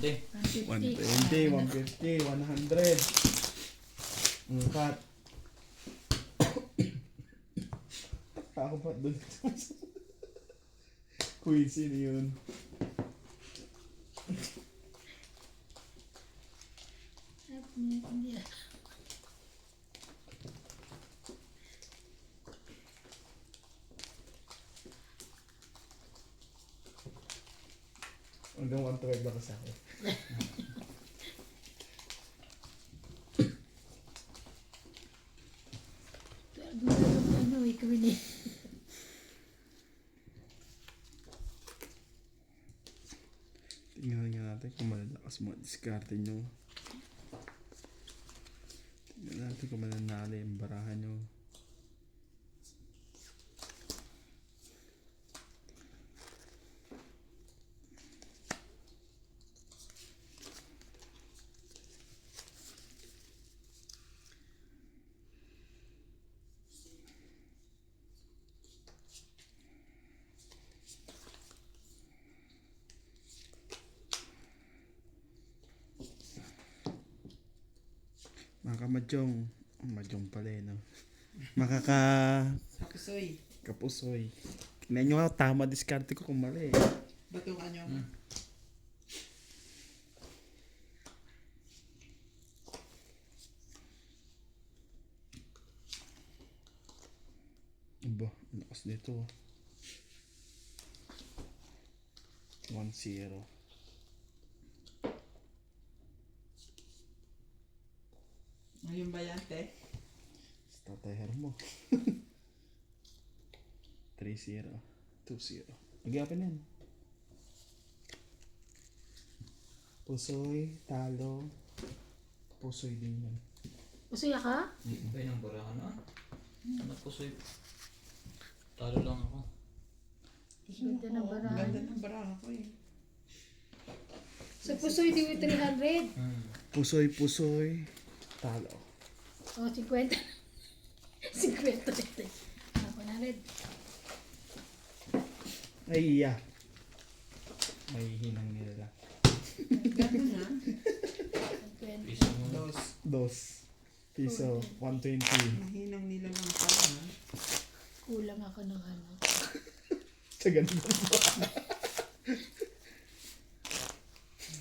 120. 120, 150, 100. Ang cut. Ako pa doon. Na yun. Hindi. Hanggang 112 lang sa akin. Ano, ikaw ni. Tingnan nga natin kung malalakas mga diskarte nyo. Tingnan natin kung mananalo yung barahan nyo. Mga kamadyong. Madyong pala eh, no? Makaka... Kapusoy. Kapusoy. Tingnan nyo nga, tama diskarte ko kung mali. Ba't yung ano? Aba, ang lakas nito. 1-0. Ayun ba yan, te? Sa tatayar mo. 3-0. 2-0. Nagyapin yan. Pusoy, talo. Pusoy din yan. Masuya ka? Iba yung barahan na. Anak ko sa'yo. Talo lang ako. Ganda ng barahan. Ganda ng baraha ko eh. Sa pusoy, di mo 300. Hmm. Pusoy, pusoy. Talo. O, 50. 50 dito. Ako na rin. Ay, iya. May hinang nila. Gano'n na. 50. Piso mo. Dos. Dos. Piso. 120. Mahinang nila lang pala. ha? Kulang ako ng ano. Sa ganun.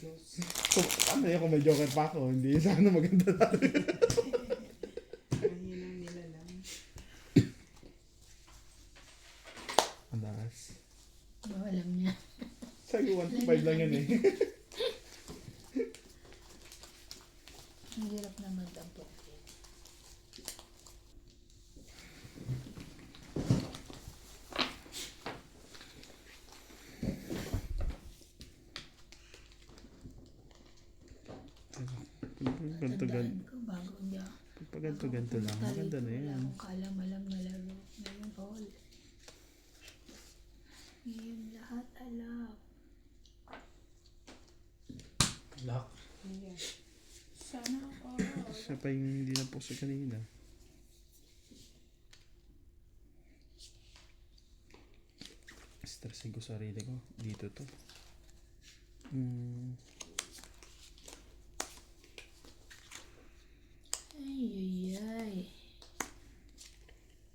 Dos. So, ano yun kung may joker pa ako? Hindi sana maganda na. Mahinang nila lang. Ang lakas. Ba, alam niya. Sabi ko 1 5 lang yan eh. Ang hirap naman tampok. Ganto ganto. Tandaan ko bago niya. Pag lang. Maganda na Wala yan. akong kaalam-alam na laro. Ngayon, all. Ngayon, lahat alam. Lock. Ayan. Sana ako. Siya pa yung hindi na puso kanina. Stressin ko sarili ko. Dito to. Hmm. Ay, ay, ay.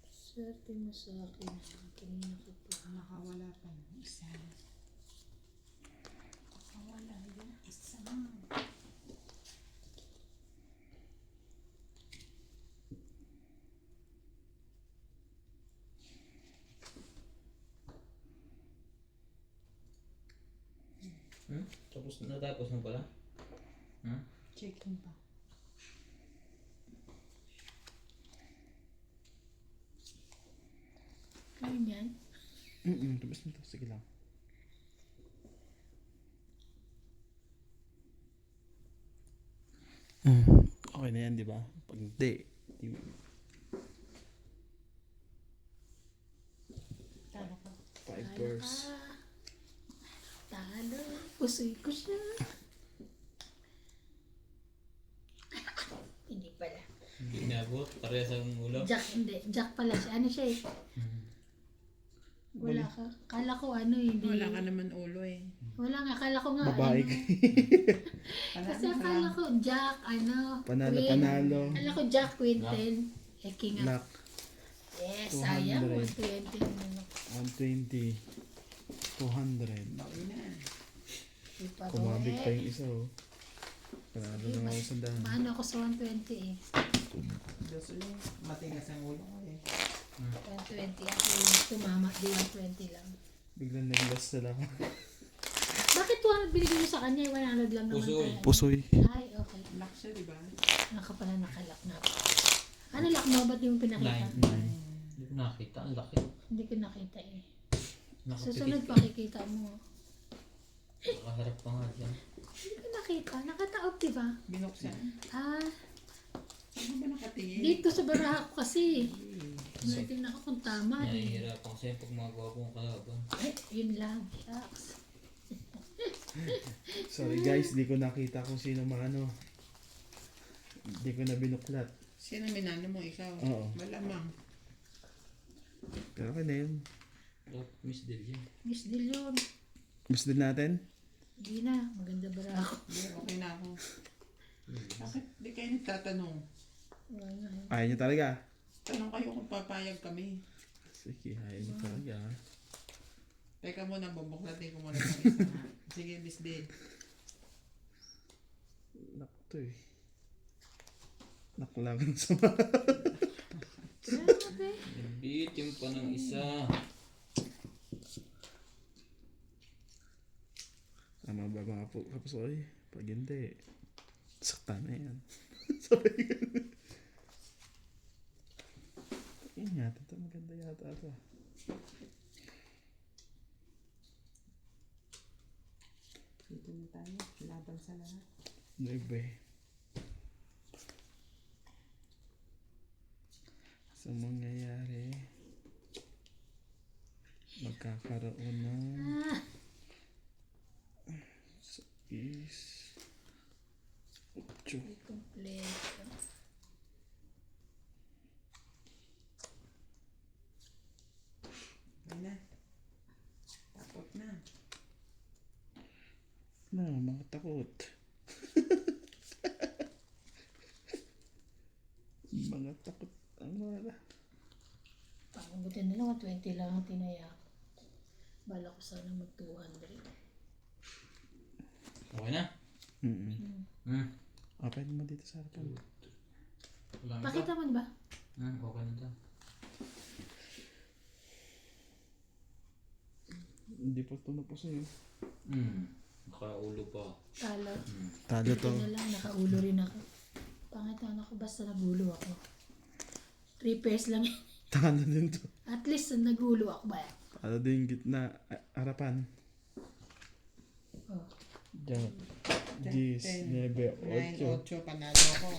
Swerte mo sa akin. Kanina ko pa. Nakawala pa ng isa. Nakawala yung isa. Natapos na pala? Hmm? Checking pa. Kaya yan? Mm-mm. Tapos na to. Sige lang. Mm. Okay na yan, di ba? Pag hindi, di Talo ko. five Talo pairs. ka. Pusoy ko siya. Hindi pala. Hindi inabot. Parehas ang ulo. Jack, hindi. Jack pala siya. Ano siya eh? Wala ka. Kala ko ano eh, hindi. Wala ka naman ulo eh. Wala nga. Kala ko nga Babae ano. ka. Kasi akala ko Jack, ano. Panalo, Queen. panalo. Akala ko Jack Quinten. Eh, king up. Luck. Yes, sayang. 200. 120 naman. 120. 200. Bawi na. Di pa Kumabig pa eh. yung isa oh. Panalo na ako sa daan. Maano ako sa 120 eh. Gusto niyo, matigas ang ulo ko eh. 120 ako yung tumama. Di 120 lang. Biglang nag-last na lang. Bakit 200 binigay mo sa kanya? 100 lang naman Pusoy. tayo. Pusoy. Ay, okay. Lock siya, di ba? Naka pala nakalak na. Ano lock mo? Ba't di mo pinakita? Nine. Hindi ko nakita. Ang laki. Hindi ko nakita eh. Susunod pakikita mo. Nakaharap pa nga dyan. Hindi ko nakita. Nakataob, di ba? Binuksan. Ah, Ano ba nakatingin? dito sa baraha ko kasi. Tinitingnan ko kung tama eh. Nahihirapan kasi pag magawa kong kalaban. Ay, yun lang. Shucks. Sorry guys, di ko nakita kung sino maano. Di ko na binuklat. Sino minano mo? Ikaw? Oo. Malamang. Pero okay na yun. Dapat Miss yun. Miss. Gusto din natin? Hindi na. Maganda baraha ko. Hindi, okay na ako. Bakit di kayo nagtatanong? Wala nga yun. Ayaw niyo talaga? Tanong kayo kung papayag kami. Sige, ayaw niyo talaga. Teka muna, bubuklatin ko muna ng isa. Sige, Miss Dale. Nak to eh. Nak lang sa mga. Grabe. Nabit yung pa ng isa. Po, kapusoy? Pag hindi, sakta na yan. Sabay ganun. Ingat, ito maganda yata ito. Dito na tayo. Laban sa lahat. Nuebe. Sa mangyayari, magkakaroon ng Ah, is ocho. hindi kompleto. Ay na. Takot na. No, mga takot. mga takot ang wala. Pakabuti na lang, 20 lang ang tinaya. Bala ko sana mag 200. Okay na? Mm-mm. Hmm. Open mo dito sa harapan. Wala na Pakita ba? mo ba? Hmm, okay na to. Hindi pa ito na po sa'yo. Hmm. Nakaulo pa. Talo. Talo to. Ito na lang, nakaulo rin ako. Pangit na ako, basta nagulo ako. 3 pairs lang. yun. Talo din to. At least nagulo ako ba? Talo din yung gitna. harapan. Oh. Diyan. Gis, Ten, nebe, 9, ocho. 8, panalo ako.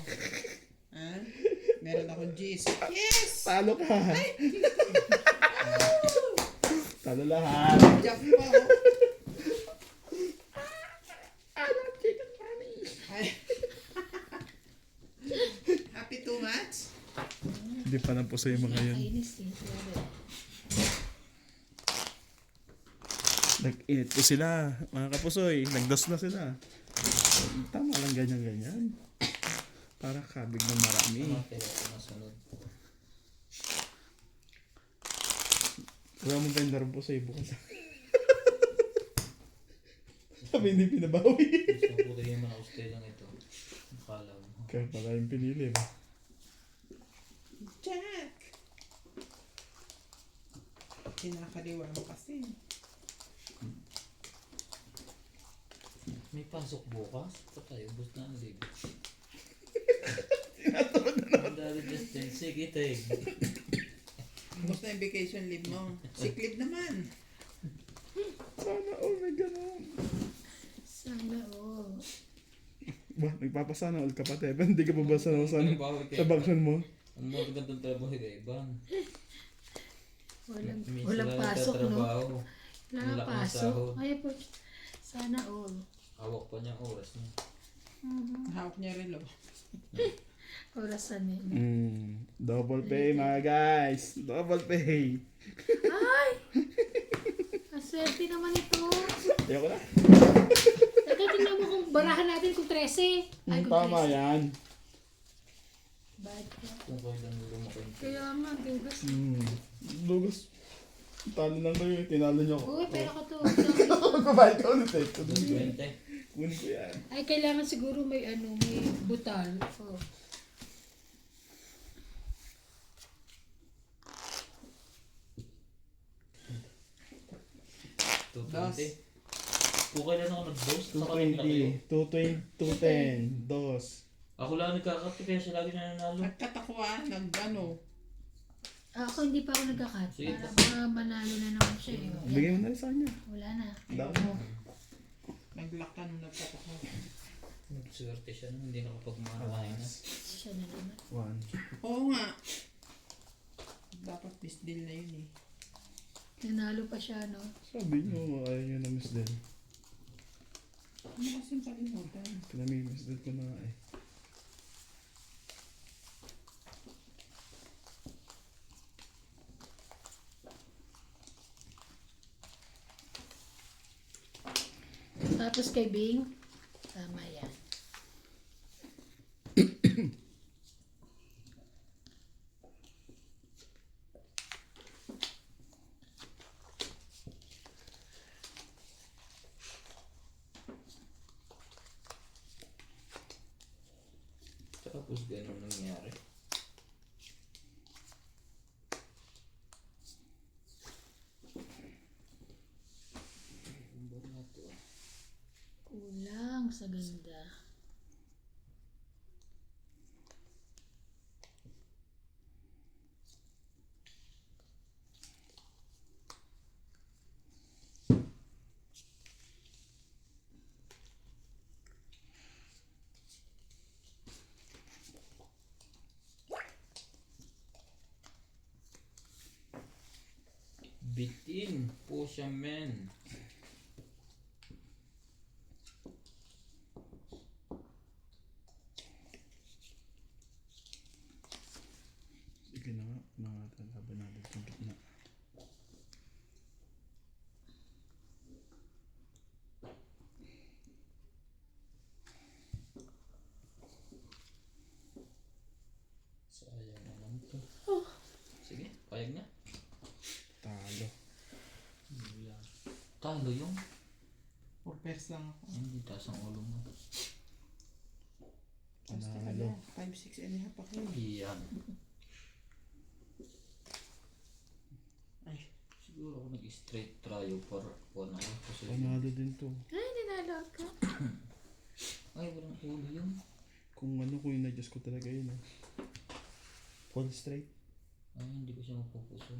Ha? Meron akong G's. Yes! Talo ka! Talo lahat! Jack pa. Ay. Happy too much? Hindi pa na po sa'yo mga yun. Nakakainis eh. Nag-init po sila. Mga kapusoy, nagdos na sila. Tama lang ganyan-ganyan. Para kabig ng marami. Wala mong vendor po sa bukas. Sabi hindi pinabawi. Gusto ko rin naman ako stay lang ito. Akala mo. Kaya pala yung pinili ba? Jack! Kinakaliwa mo kasi. May pasok bukas? Patay, ubos na ang libo. Ang dali Justin, sige tayo. Na yung vacation leave mo. Sick leave naman. Sana all may ganun. Sana all. Ba, nagpapasana all ka pa, Teban. Hindi ka pa ba sana sa, sa mo? Ang mga gandang trabaho kay Iban. Walang, walang lang pasok, no? Wala pasok. Ay po. Sana all. Hawak pa niya ang oras niya. Hawak niya relo. Orasan eh. Mm, double pay mga guys. Double pay. Ay! Swerte naman ito. Ayoko na. Ito, tingnan mo kung barahan natin kung 13. Ay, Hmm, kung tama 13. yan. Bad ka. Kung kailan lumaki. Kaya nga, dugas. Hmm. Lugos. Talo lang kayo. Tinalo niyo ako. Uy, pero ko to. Magbabayad ka ulit eh. Kunin ko yan. 20. Ko yan. Ay, kailangan siguro may ano, may butal. Oh. Dos. 220. Kung kailan ako nag-boast, sa kanila kayo. 220, 220, 210, dos. Ako lang nagkakape kaya siya lagi nananalo. At katakuan, nag ano. Ah, ako hindi pa ako nagkakat. Sige. Para baka manalo na naman siya. Eh. Bigay mo na rin sa kanya. Wala na. Dami mo. Naglakan, nagkatakuan. Swerte siya no, hindi nakapagmahal na. Siya na naman. One. Oo nga. Dapat this deal na yun eh. Nanalo pa siya, no? Sabi niyo, ayaw niyo na miss din. Ano kasing kalimutan? Pinamimiss din ko na nga eh. Tapos kay Bing, tama yan. Tapos ganun nangyari. Kulang sa ganda. Bitin po siya men. Sige na nga. Nakakalaban natin itong gitna. Sayang naman to. Sige, payag na. Talo. Wala. Talo yung Four pairs lang ako. hindi taas ang ulo mo. Tapos Panalo. talaga, five, six and a half ako eh. Iyan. Ay, Siguro ako nag-straight tryo for one ako. Kasi, Panalo din to. Ay, nanalo ka. ay, walang ulo yun. Kung ano, kung in-adjust ko talaga yun eh. Full straight. Ay, hindi ko siya mapupuso.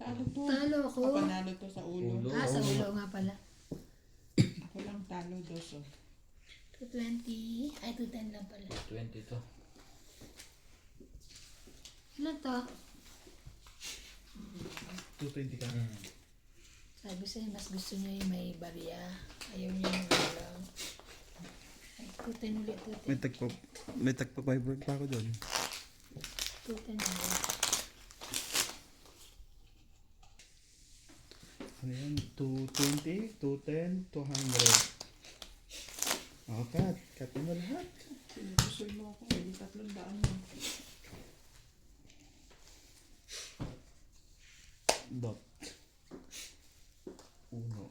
Talo to. Talo ako. Kapanalo to sa ulo. Ulo. Ah, sa ulo nga pala. Ako lang talo, dos oh. 220. Ay, 210 lang pala. 20 to. Ilan to? 220 ka. Hmm. Sabi sa'yo, mas gusto niya yung may barya. Ayaw niya yung walang. Ay, 210 ulit, 210. May tagpa, may tagpa fiber pa ako doon. 210 ulit. Ano yan? 220, 210, 200. Oh, cut. Cut mo lahat. Sinususoy mo ako, eh. Tatlong daan mo. Dot. Uno.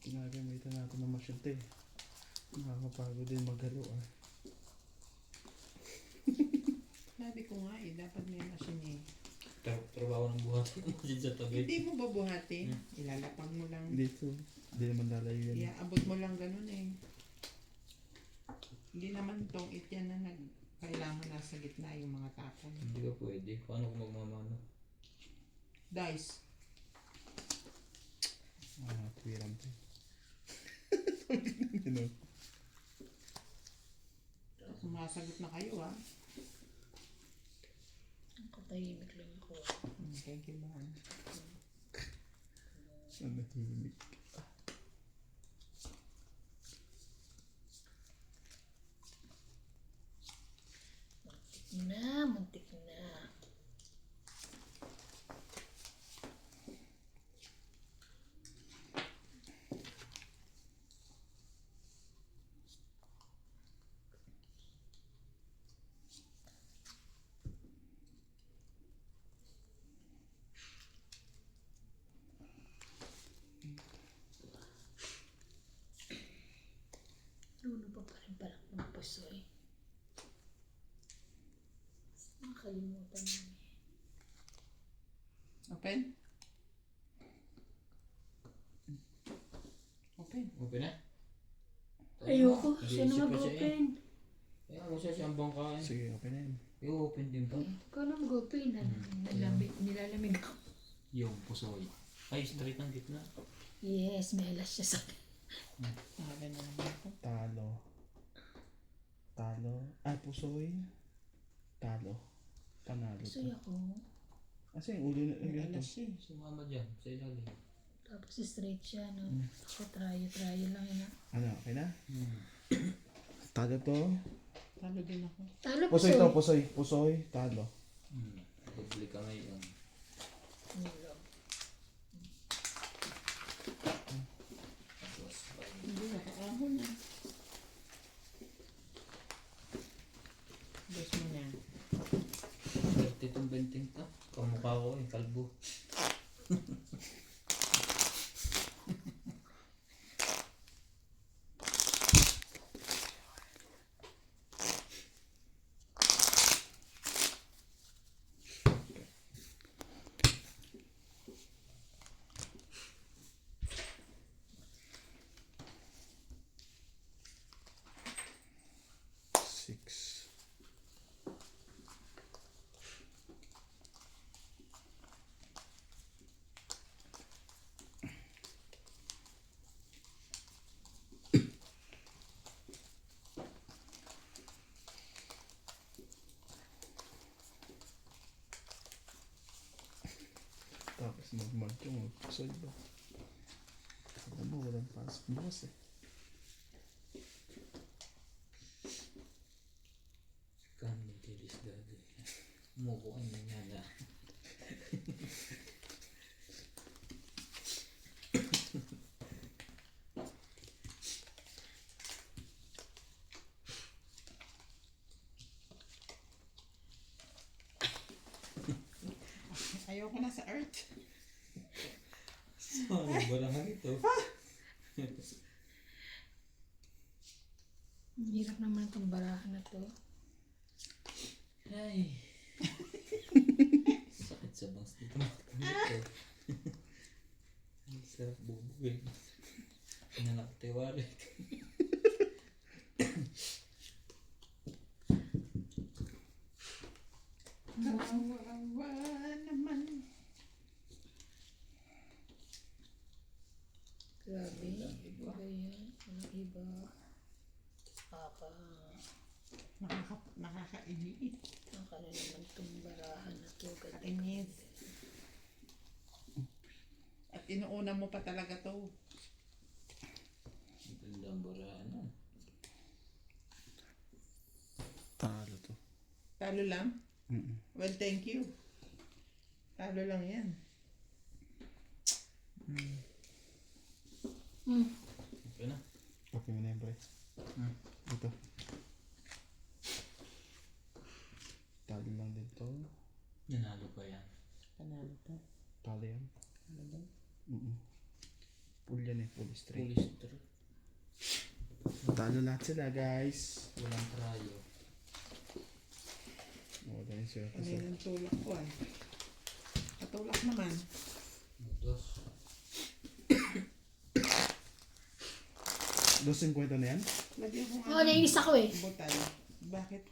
Ginagamitan natin ng eh. Nakakapagod din maghalo ah. Sabi ko nga eh, dapat may machine eh. Tra- trabaho ng buhat. Hindi sa tabi. Hindi mo babuhatin. Ilalapag mo lang. Dito. Hindi naman lalayo yan. Iaabot mo lang ganun eh. Hindi naman tong ityan na nag kailangan nasa gitna yung mga tapon. Hindi ka pwede. Paano kung magmamano? Dice. Ah, tuwiran to. know. Sumasagot na kayo ah. Ang katahimik. Hmm, Thank you, man. Ang nahimik. na, muntik na. Nuno pa pa rin pala ng pusoy. Nakalimutan. Open? Open. Open na? Ayoko, eh. mag-open. Kaya ako siya siyang bangkain. Sige, open na yun. I-open din ba? Ikaw na mag-open. Hmm. Nalamig, nilalamig ako. Yung pusoy. Ay, straight ang gitna. Yes, may alas siya sa akin. Sabi na naman ako. Talo. Talo. Ah, pusoy. Talo. Panalo. To. ako, Kasi yung ulo na yung alas ito. siya eh. Sumama dyan, sa ilalim. tapos straight siya, no? Hmm. Ako, try-try lang yun. ah. Ano, okay na? Hmm. Talo to. Talo din ako. Talo po Pusoy to, pusoy. Pusoy, talo. Hmm. Doble ka ngayon. Tapos, bye. Hindi, na. Guess mo na. Pwede itong benting to. Kamukha ko eh, kalbo. Six. Tapos mag-mark yung mag-pusoy ba? Alam mo, walang pasok bukas eh. Kan mentilis dati. Umukuan na niya na. Ayoko na sa earth. Ano ba naman ito? Ang hirap naman itong barahan na to. Ay. Sakit sa bangs dito. Ito. Ang sarap bubugin. Inanak tiwari. Kawawa naman. Grabe. Iba yan. Ang iba. Kaka. Nakaka, nakakainis. Nakala naman itong barahan na to. Kainis. At inuuna mo pa talaga to. Ganda ang baraan. Talo to. Talo lang? Mm-mm. Well, thank you. Talo lang yan. Hmm. Okay na. Okay na yan, pre. Hmm. Ito. Talo lang din to. Nanalo pa yan. Panalo to. Talo yan. Ano ba? Mm-mm. Full yan eh, full straight. Police truck. Talo lahat sila, guys. Walang trayo. Oo, dahil siya. Ano yung tulak ko ay? Patulak naman. Mutos. 250 na yan? Lagyan ko Oh, nainis ako eh. Butay. Bakit?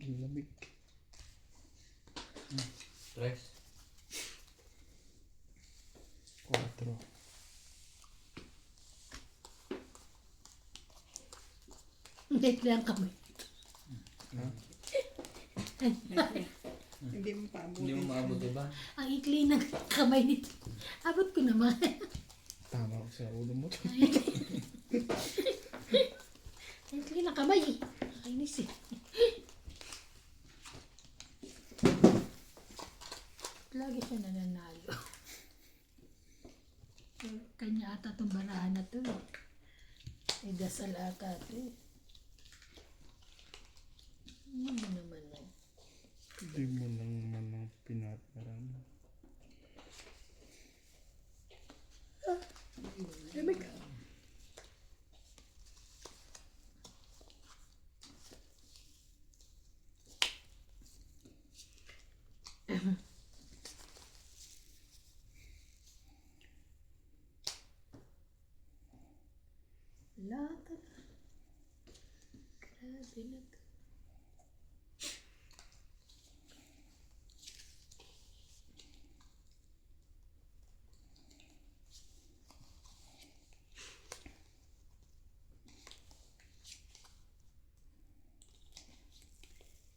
Ang lamig. Tres. 4. Date lang kami. Hindi mo pa Hindi mo maabot, diba? Ang ikli ng kamay nito. Abot ko naman. Tama ko sa ulo mo. Ang ikli ng kamay eh. Nakainis eh. Lagi siya nananalo. Pero Kanya ata itong barahan na to eh. May dasal ata to eh. Ano mo naman oh. Hindi mo lang man ang pinataran. Lahat na. Grabe na to.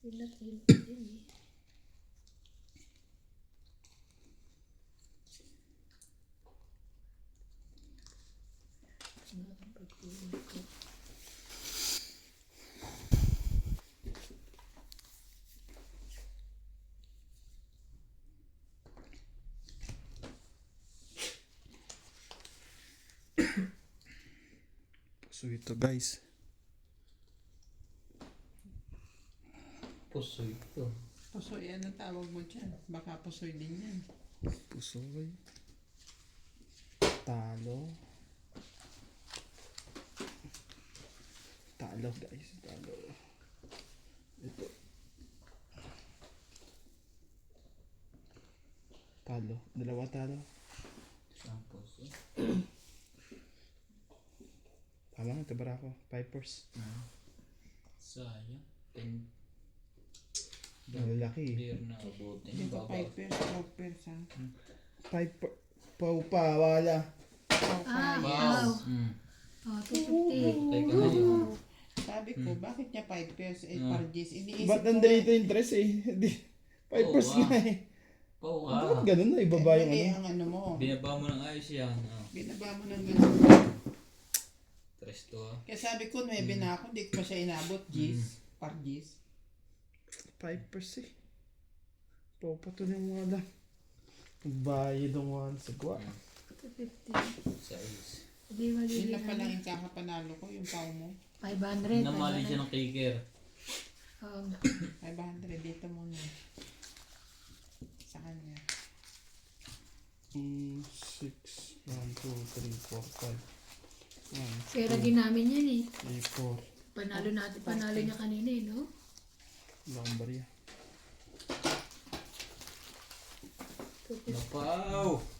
Ilat yun din eh. Ano ang pagkulit ko? So ito guys. Pusoy ito. Pusoy, ano tawag mo dyan? Baka pusoy din yan. Pusoy. Talo. Talo guys. Talo. Ito. Talo. Dalawa talo. Isang pusoy. Tama nga, tabara ko. Pipers. Ah. Sayang. Ten Ang lalaki. beer na abutin. Dito Baba. 5 pairs, 12 pairs ha. Piper. Pau pa, wala. Ah, Wow. Mm. Oh, 250. Teka na yun. Sabi ko, bakit niya 5 pairs, 8 Ah. pargis? Iniisip Ba't ko, nandito yung dress eh? Di, Pipers Oo, na ah. eh. Pau Ba't ka. ganun na? Ibaba yung ano? ang ano mo. Binaba mo ng ayos yan. Oh. Binaba mo ng ganun. Tres to ah. Kaya sabi ko, 9 na ako, hindi ko pa siya inabot, Gis. Pargis. Pipers eh. Papato na yung wala. Bayad ang wala sa gwa. 250. Sais. Hindi Yun magiging na pala yung kakapanalo ko, yung pau mo. 500. Namali siya ng kicker. Nga. 500 dito muna. Sa kanya. Mm, 6, 1, 2, 3, 4, 5. 1, Pera din namin yan eh. 3, 4. Panalo natin, panalo niya kanina eh, no? Barya. 250. Napaw!